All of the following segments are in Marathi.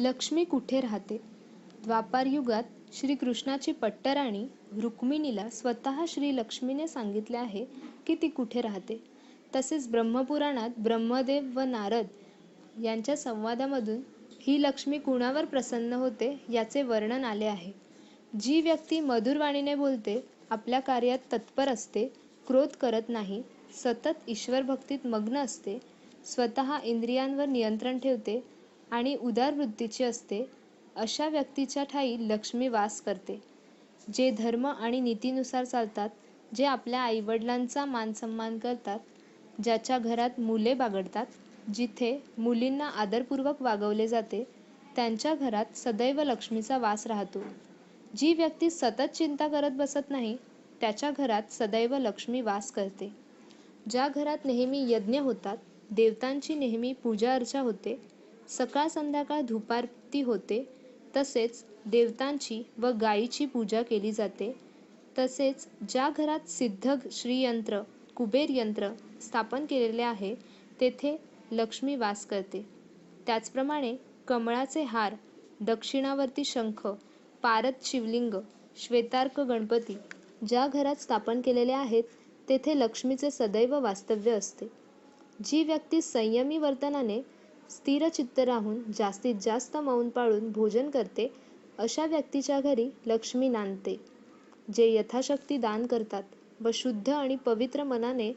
लक्ष्मी कुठे राहते? द्वापारयुगात श्रीकृष्णाची पट्टराणी रुक्मिणीला स्वतः श्री लक्ष्मीने सांगितले आहे की ती कुठे राहते. तसेच ब्रह्मपुराणात ब्रह्मदेव व नारद यांच्या संवादामधून ही लक्ष्मी कुणावर प्रसन्न होते याचे वर्णन आले आहे. जी व्यक्ती मधुरवाणीने बोलते आपल्या कार्यात तत्पर असते क्रोध करत नाही सतत ईश्वरभक्तीत मग्न असते स्वतः इंद्रियांवर नियंत्रण ठेवते आणि उदार वृत्तीची असते अशा व्यक्तीच्या ठाई लक्ष्मी वास करते जे धर्म आणि नीतीनुसार चालतात जे आपल्या आईवडिलांचा मानसन्मान करतात ज्याच्या घरात मुले बागडतात जिथे मुलींना आदरपूर्वक वागवले जाते त्यांच्या घरात सदैव लक्ष्मीचा वास राहतो. जी व्यक्ती सतत चिंता करत बसत नाही त्याच्या घरात सदैव लक्ष्मी वास करते. ज्या घरात नेहमी यज्ञ होतात देवतांची नेहमी पूजा अर्चा होते सकाळ संध्याकाळ धुपारती होते तसेच देवतांची व गायीची पूजा केली जाते तसेच ज्या घरात सिद्ध श्रीयंत्र कुबेर यंत्र स्थापन केलेले आहे तेथे लक्ष्मी वास करते. त्याचप्रमाणे कमळाचे हार दक्षिणावर्ती शंख पारत शिवलिंग श्वेतार्क गणपती ज्या घरात स्थापन केलेले आहेत तेथे लक्ष्मीचे सदैव वास्तव्य असते. जी व्यक्ती संयमी वर्तनाने स्थिरचित्त राहून जास्तीत जास्त मौन पाळून भोजन करते अशा व्यक्तीच्या घरी लक्ष्मी नांदते जे यथाशक्ती दान करतात व शुद्ध आणि पवित्र मनाने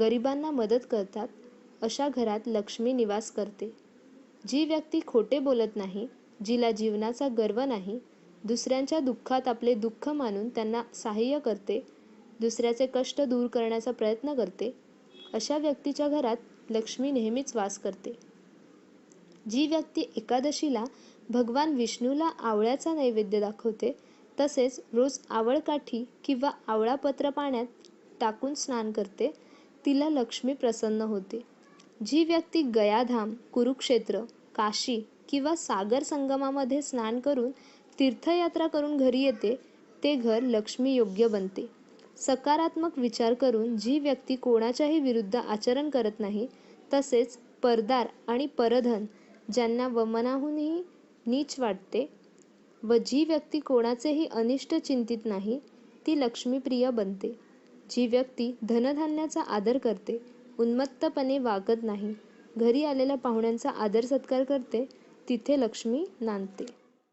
गरिबांना मदत करतात अशा घरात लक्ष्मी निवास करते. जी व्यक्ती खोटे बोलत नाही जिला जीवनाचा गर्व नाही दुसऱ्यांच्या दुःखात आपले दुःख मानून त्यांना सहाय्य करते दुसऱ्याचे कष्ट दूर करण्याचा प्रयत्न करते अशा व्यक्तीच्या घरात लक्ष्मी नेहमीच वास करते. जी व्यक्ती एकादशीला भगवान विष्णूला आवळ्याचा नैवेद्य दाखवते तसेच रोज आवळकाठी किंवा आवळापत्र पाण्यात टाकून स्नान करते तिला लक्ष्मी प्रसन्न होते. जी व्यक्ती गयाधाम कुरुक्षेत्र काशी किंवा सागर संगमामध्ये स्नान करून तीर्थयात्रा करून घरी येते ते घर लक्ष्मी योग्य बनते. सकारात्मक विचार करून जी व्यक्ती कोणाच्याही विरुद्ध आचरण करत नाही तसेच परदार आणि परधन ज्यांना वमनाहूनही नीच वाटते व जी व्यक्ती कोणाचेही अनिष्ट चिंतित नाही ती लक्ष्मीप्रिय बनते. जी व्यक्ती धनधान्याचा आदर करते उन्मत्तपणे वागत नाही घरी आलेल्या पाहुण्यांचा आदर सत्कार करते तिथे लक्ष्मी नांदते.